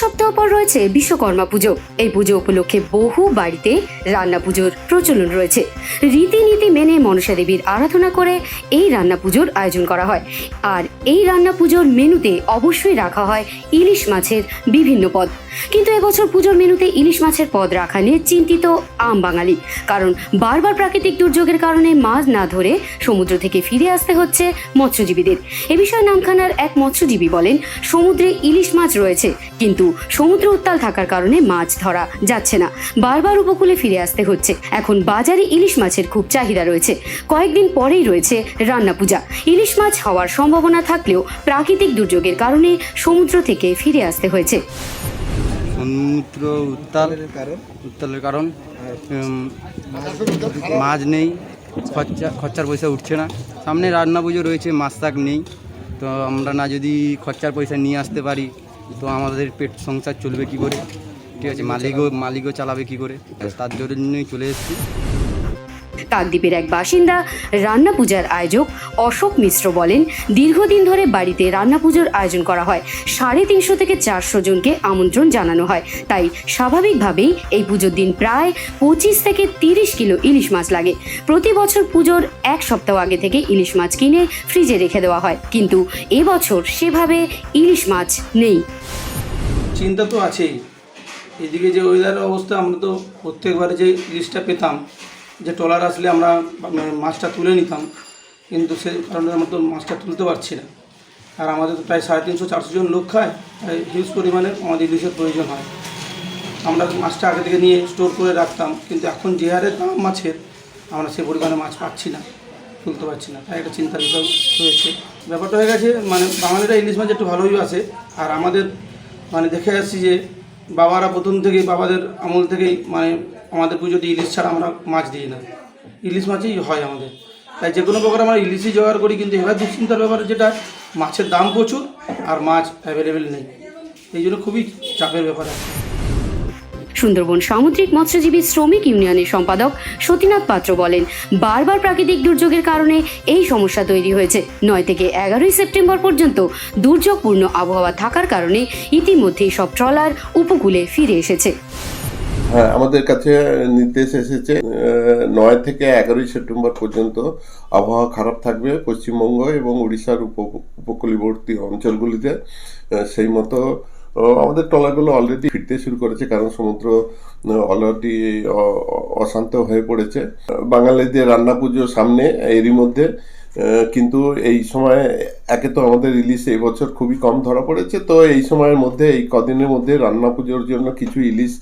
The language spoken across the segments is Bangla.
সপ্তাহ পর রয়েছে বিশ্বকর্মা পুজো। এই পুজো উপলক্ষে বহু বাড়িতে রান্না পুজোর প্রচলন রয়েছে। রীতিনীতি মেনে মনসা দেবীর আরাধনা করে এই রান্না পুজোর আয়োজন করা হয়। আর এই রান্না পুজোর মেনুতে অবশ্যই রাখা হয় ইলিশ মাছের বিভিন্ন পদ। কিন্তু এবছর পুজোর মেনুতে ইলিশ মাছের পদ রাখা নিয়ে চিন্তিত আম বাঙালি। কারণ বারবার প্রাকৃতিক দুর্যোগের কারণে মাছ না ধরে সমুদ্র থেকে ফিরে আসতে হচ্ছে মৎস্যজীবীদের। এ বিষয়ে নামখানার এক মৎস্যজীবী বলেন, সমুদ্রে ইলিশ মাছ রয়েছে, কিন্তু সমুদ্র উত্তাল থাকার কারণে মাছ ধরা যাচ্ছে না। বারবার উপকূলে ফিরে আসতে হচ্ছে। এখন বাজারে ইলিশ মাছের খুব চাহিদা রয়েছে। কয়েকদিন পরেই রয়েছে রান্না পূজা। ইলিশ মাছ হওয়ার সম্ভাবনা থাকলেও প্রাকৃতিক দুর্যোগের কারণে সমুদ্র থেকে ফিরে আসতে হয়েছে। সমুদ্র উত্তাল, উত্তালের কারণ মাছ নেই, খরচা, খরচার পয়সা উঠছে না। সামনে রান্না পুজো রয়েছে, মাছ শাক নেই। তো আমরা না যদি খরচার পয়সা নিয়ে আসতে পারি তো আমাদের পেট সংসার চলবে কি করে? ঠিক আছে, মালিকও মালিকও চালাবে কি করে? তার জন্যই চলে এসেছি। কাকদ্বীপের এক বাসিন্দা রান্না পূজার আয়োজক অশোক মিশ্র বলেন, দীর্ঘদিন ধরে বাড়িতে রান্না পুজোর আয়োজন করা হয়। সাড়ে তিনশো থেকে চারশো জনকে আমন্ত্রণ জানানো হয়। তাই স্বাভাবিকভাবেই এই পুজোর দিন প্রায় পঁচিশ থেকে তিরিশ কিলো ইলিশ মাছ লাগে। প্রতি বছর পুজোর এক সপ্তাহ আগে থেকে ইলিশ মাছ কিনে ফ্রিজে রেখে দেওয়া হয়। কিন্তু এবছর সেভাবে ইলিশ মাছ নেই। চিন্তা তো আছেই। এদিকে যে ওয়েদারের অবস্থা, আমরা তো প্রত্যেকবারে যে ইলিশটা পেতাম যে ট্রলার আসলে আমরা মানে মাছটা তুলে নিতাম, কিন্তু সে কারণে আমরা তো মাছটা তুলতে পারছি না। আর আমাদের তো প্রায় সাড়ে তিনশো, চারশো জন লোক খায়, তাই হিউজ পরিমাণে আমাদের ইলিশের প্রয়োজন হয়। আমরা মাছটা আগে থেকে নিয়ে স্টোর করে রাখতাম, কিন্তু এখন যে হারে দাম মাছের আমরা সে পরিমাণে মাছ পাচ্ছি না, তুলতে পারছি না। তাই একটা চিন্তার বিষয় রয়েছে। ব্যাপারটা হয়ে গেছে মানে বাঙালিরা ইলিশ মাছ একটু ভালোই আছে আর আমাদের মানে দেখে আসছি যে, বাবারা প্রথম থেকেই, বাবাদের আমল থেকেই মানে আমাদের পুজোতে ইলিশ ছাড়া আমরা মাছ দিই না। ইলিশ মাছই হয় আমাদের। তাই যে কোনো প্রকার আমরা ইলিশই জোগাড় করি, কিন্তু এবার দুশ্চিন্তার ব্যাপার যেটা, মাছের দাম প্রচুর আর মাছ অ্যাভেলেবেল নেই। এই জন্য খুবই চাপের ব্যাপার আছে। সুন্দরবন সামুদ্রিক মৎস্যজীবী শ্রমিক ইউনিয়নের সম্পাদক সতীনাথ পাত্র বলেন, বারবার প্রাকৃতিক দুর্যোগের কারণে এই সমস্যা তৈরি হয়েছে। নয় থেকে এগারোই সেপ্টেম্বর পর্যন্ত দুর্যোগপূর্ণ আবহাওয়া থাকার কারণে ইতিমধ্যেই সব ট্রলার, উপকূলে ফিরে এসেছে। হ্যাঁ আমাদের কাছে নির্দেশ এসেছে নয় থেকে এগারোই সেপ্টেম্বর পর্যন্ত আবহাওয়া খারাপ থাকবে পশ্চিমবঙ্গ এবং উড়িষ্যার উপ, উপকূলীবর্তী অঞ্চলগুলিতে সেই মতো আমাদের ট্রলারগুলো অলরেডি ফিরতে শুরু করেছে কারণ সমুদ্র অলরেডি অশান্ত হয়ে পড়েছে। বাঙালিদের রান্না পুজো সামনে, এরই মধ্যে কিন্তু এই সময় একে তো আমাদের ইলিশ এই বছর খুবই কম ধরা পড়েছে। তো এই সময়ের মধ্যে, এই কদিনের মধ্যে রান্না পুজোর জন্য কিছু ইলিশ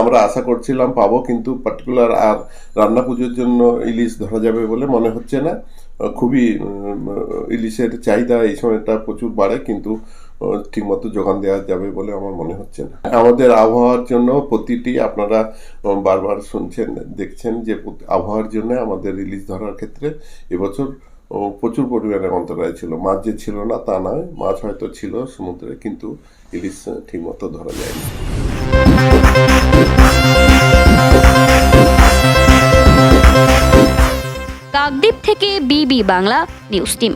আমরা আশা করছিলাম পাবো, কিন্তু পার্টিকুলার আর রান্না পুজোর জন্য ইলিশ ধরা যাবে বলে মনে হচ্ছে না। খুবই ইলিশের চাহিদা এই সময়টা প্রচুর বাড়ে, কিন্তু ঠিকমতো যোগান দেওয়া যাবে বলে আমার মনে হচ্ছে না। আমাদের আবহাওয়ার জন্য প্রতিটি, আপনারা বারবার শুনছেন, দেখছেন যে, আবহাওয়ার জন্য আমাদের ইলিশ ধরার ক্ষেত্রে এবছর ও প্রচুর পরিমাণে অন্তরায় ছিল। মাছ যে ছিল না, তা নয়, মাছ হয়তো ছিল সমুদ্রে, কিন্তু ইলিশ ঠিকমতো ধরা যায়নি। কাকদ্বীপ থেকে বিবি বাংলা, নিউজ টিম।